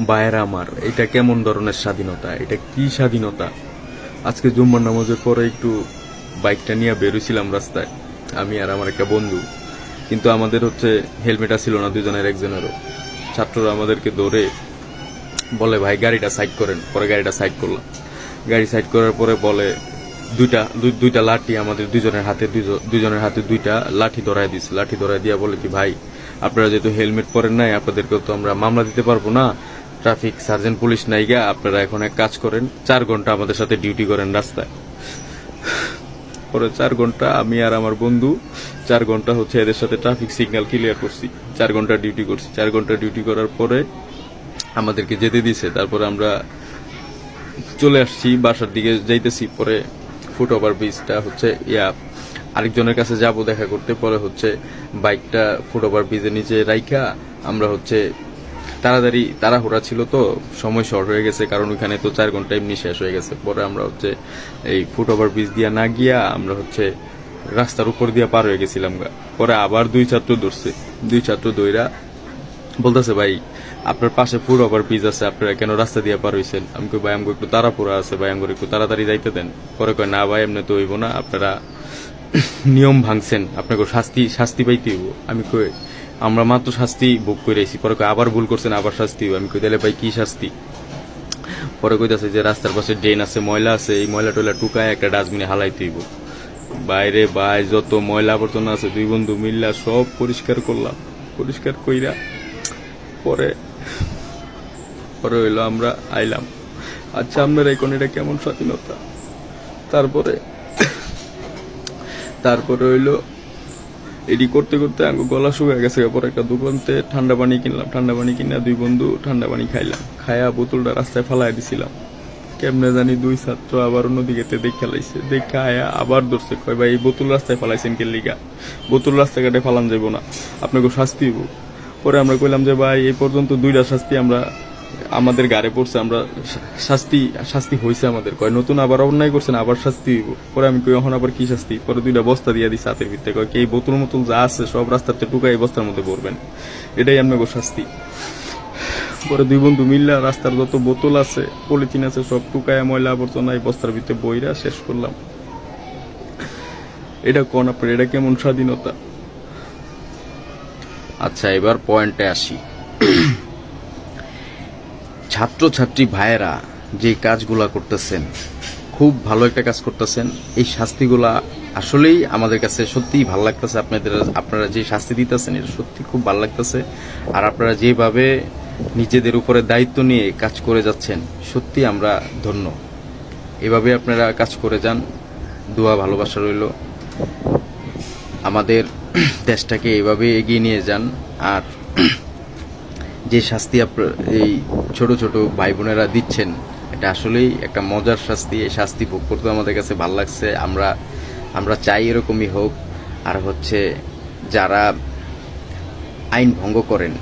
বায়ের আমার, এটা কেমন ধরনের স্বাধীনতা? এটা কি স্বাধীনতা? আজকে জুম্মার নামাজের পরে একটু বাইকটা নিয়ে বেরোছিলাম রাস্তায়, আমি আর আমার একটা বন্ধু। কিন্তু আমাদের হচ্ছে হেলমেট ছিল না, দুজনের একজনেরও। ছাত্ররা আমাদেরকে ধরে বলে, ভাই, গাড়িটা সাইড করেন। পরে গাড়িটা সাইড করলাম। গাড়ি সাইড করার পরে বলে, দুইটা, দুই- দুইটা লাঠি আমাদের দুজনের হাতে দুজনের হাতে দুইটা লাঠি ধরাই দিছে লাঠি ধরাই দিয়া বলে কি, ভাই, আপনারা যেহেতু হেলমেট পরেন নাই আপনাদেরকে তো আমরা মামলা দিতে পারব না। ট্রাফিক সার্জেন্ট, পুলিশ নাই গা আপনারা এখন এক কাজ করেন, চার ঘণ্টা আমাদের সাথে ডিউটি করেন রাস্তায়। পরে চার ঘণ্টা আমি আর আমার বন্ধু, চার ঘণ্টা হচ্ছে এদের সাথে ট্রাফিক সিগন্যাল ক্লিয়ার করছি। চার ঘণ্টা ডিউটি করছি। চার ঘণ্টা ডিউটি করার পরে আমাদেরকে যেতে দিছে। তারপরে আমরা চলে আসছি, বাসার দিকে যাইতেছি। পরে ফুট ওভার ব্রিজটা হচ্ছে, ইয়া, আরেকজনের কাছে যাব দেখা করতে। পরে হচ্ছে বাইকটা ফুট ওভার ব্রিজের নিচে রাইখা, আমরা হচ্ছে তাড়াতাড়ি তাড়াহুড়া ছিল তো, সময় শর্ট হয়ে গেছে, কারণ ওইখানে তো চার ঘণ্টা এমনি শেষ হয়ে গেছে। পরে আমরা হচ্ছে এই ফুট ওভার ব্রিজ দিয়া না গিয়া আমরা হচ্ছে রাস্তার উপর দিয়া পার হয়ে গেছিলাম পরে আবার দুই ছাত্র ধরছে। দুই ছাত্র দইরা বলতেছে, ভাই, আপনার পাশে ফুট ওভার ব্রিজ আছে, আপনারা কেন রাস্তা দিয়ে পার হইছেন? আমি কই, ভাই, আমাকে একটু তাড়াপুরা আছে, ভাই, আমাকে একটু তাড়াতাড়ি যাইতে দেন। পরে কয়, না, ভাই, এমনি তো হইব না, আপনারা নিয়ম ভাঙছেন, আপনাকে শাস্তি শাস্তি পাইতে হইব। আমি কই আমরা মাত্র শাস্তি ভোগ করে আইছি পরে আবার ভুল করছেন, আবার শাস্তি আমি কই, তাহলে ভাই কি শাস্তি? পরে কইতাছে যে রাস্তার পাশে ড্রেন আছে, ময়লা আছে, এই ময়লা টয়লা টুকায় একটা ডাস্টবিনে হালাই হইব বাইরে বাই যত ময়লা আবর্জনা আছে, দুই বন্ধু মিল্লা সব পরিষ্কার করলাম, পরিষ্কার কইরা। পরে পরে হইল আমরা আইলাম। আচ্ছা আপনার এখন এটা কেমন স্বাধীনতা? তারপরে তারপরে হইল এডি করতে করতে গলা শুকিয়ে গেছে পরে একটা দোকানতে ঠান্ডা পানি কিনলাম, ঠান্ডা পানি কিনা দুই বন্ধু ঠান্ডা পানি খাইলাম, খায়া বোতলটা রাস্তায় ফালাই দিছিলাম। কেমনে জানি দুই ছাত্র আবার অন্যদিকে দেখে লাইছে, দেখে আয়া আবার ধরছে, কয়, ভাই, এই বোতল রাস্তায় ফালাইছেন কে লিগা? বোতল রাস্তাঘাটে ফালান যাইব না, আপনাকে শাস্তি হইব পরে আমরা কইলাম যে, ভাই, এই পর্যন্ত দুইটা শাস্তি আমরা আমাদের গাড়ে পড়ছে, আমরা শাস্তি শাস্তি হয়েছে আমাদের। কয়, নতুন আবার অন্যায় করছেন, আবার শাস্তি পরে আমি কই, এখন আবার কি শাস্তি? পরে দুইটা বস্তা দিয়ে দিছে হাতের ভিতরে। কয়, এই বোতল মতল যা আছে সব রাস্তাতে টুকাই বস্তার মধ্যে পড়বেন এটাই আপনাকে শাস্তি। পরে দুই বন্ধু মিল্লা রাস্তার যত বোতল আছে, পলিথিন আছে, সব টুকায় ময়লা আবর্জনা এই বস্তার ভিতরে বইরা শেষ করলাম। এটা কোন আপনার, এটা কেমন স্বাধীনতা? আচ্ছা এবার পয়েন্টে আসি। ছাত্রছাত্রী ভাইয়েরা যে কাজগুলা করতেছেন, খুব ভালো একটা কাজ করতেছেন। এই শাস্তিগুলা আসলেই আমাদের কাছে সত্যিই ভালো লাগতেছে। আপনাদের, আপনারা যে শাস্তি দিতেছেন, এটা সত্যি খুব ভালো লাগতেছে। আর আপনারা যেভাবে নিজেদের উপরে দায়িত্ব নিয়ে কাজ করে যাচ্ছেন সত্যি আমরা ধন্য। এভাবে আপনারা কাজ করে যান। দোয়া, ভালোবাসা রইল। আমাদের দেশটাকে এভাবে এগিয়ে নিয়ে যান। আর যে শাস্তি এই ছোট ছোট ভাই বোনেরা দিচ্ছেন, এটা আসলেই একটা মজার শাস্তি। এই শাস্তি ভোগ করতে আমাদের কাছে ভালো লাগছে। আমরা আমরা চাই এরকমই হোক। আর হচ্ছে যারা আইন ভঙ্গ করেন,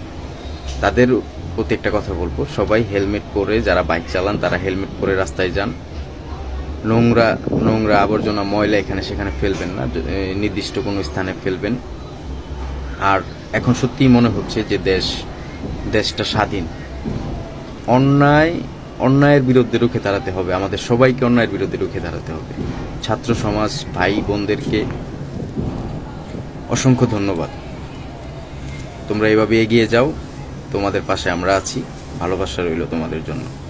তাদের প্রতি একটা কথা বলব। সবাই হেলমেট পরে যারা বাইক চালান, তারা হেলমেট পরে রাস্তায় যান। নোংরা নোংরা আবর্জনা, ময়লা এখানে সেখানে ফেলবেন না। নির্দিষ্ট কোনো স্থানে ফেলবেন। আর এখন সত্যিই মনে হচ্ছে যে দেশ দেশটা স্বাধীন। অন্যায়, অন্যায়ের বিরুদ্ধে রুখে দাঁড়াতে হবে। আমাদের সবাইকে অন্যায়ের বিরুদ্ধে রুখে দাঁড়াতে হবে। ছাত্র সমাজ, ভাই বোনদেরকে অসংখ্য ধন্যবাদ। তোমরা এভাবে এগিয়ে যাও। তোমাদের পাশে আমরা আছি। ভালোবাসা রইল তোমাদের জন্য।